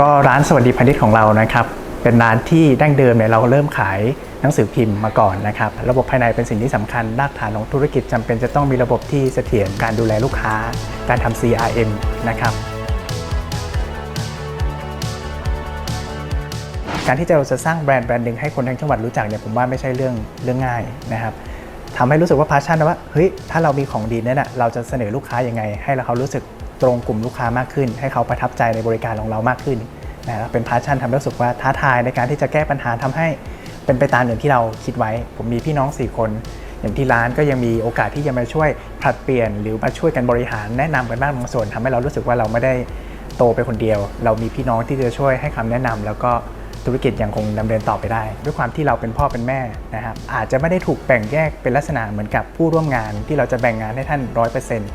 ก็ร้านสวัสดีพาณิชย์ของเรานะครับ เป็นร้านที่ดั้งเดิมเนี่ยเราเริ่มขายหนังสือพิมพ์มาก่อนนะครับ ระบบภายในเป็นสิ่งที่สำคัญรากฐานของธุรกิจจำเป็นจะต้องมีระบบที่เสถียรการดูแลลูกค้า การทำ CRM นะครับการที่เราจะสร้างแบรนด์แบรนด์หนึ่งให้คนทั้งจังหวัดรู้จักเนี่ยผมว่าไม่ใช่เรื่องเรื่องง่ายนะครับทำให้รู้สึกว่าพาชั่นนะว่าเฮ้ยถ้าเรามีของดีเนี่ยนะเราจะเสนอลูกค้ายังไง ให้เขารู้สึก ตรงกลุ่มลูกค้ามากขึ้น ให้เขาประทับใจในบริการของเรามากขึ้นนะครับเป็นพาชั่นทำให้รู้สึกว่าท้าทายในการที่จะแก้ปัญหาทำให้เป็นไปตามอย่างที่เราคิดไว้ ผมมีพี่น้อง 4 คน อย่างที่ร้านก็ยังมีโอกาสที่จะมาช่วยผลัดเปลี่ยน หรือมาช่วยกันบริหารแนะนำกันบ้างบางส่วนทำให้เรารู้สึกว่าเราไม่ได้โตไปคนเดียว เรามีพี่น้องที่จะช่วยให้คำแนะนำแล้วก็ธุรกิจยังคงดำเนินต่อไปได้ ด้วยความที่เราเป็นพ่อเป็นแม่นะครับอาจจะไม่ได้ถูกแบ่งแยกเป็นลักษณะเหมือนกับผู้ร่วมงานที่เราจะแบ่งงานให้ท่านร้อยเปอร์เซ็นต์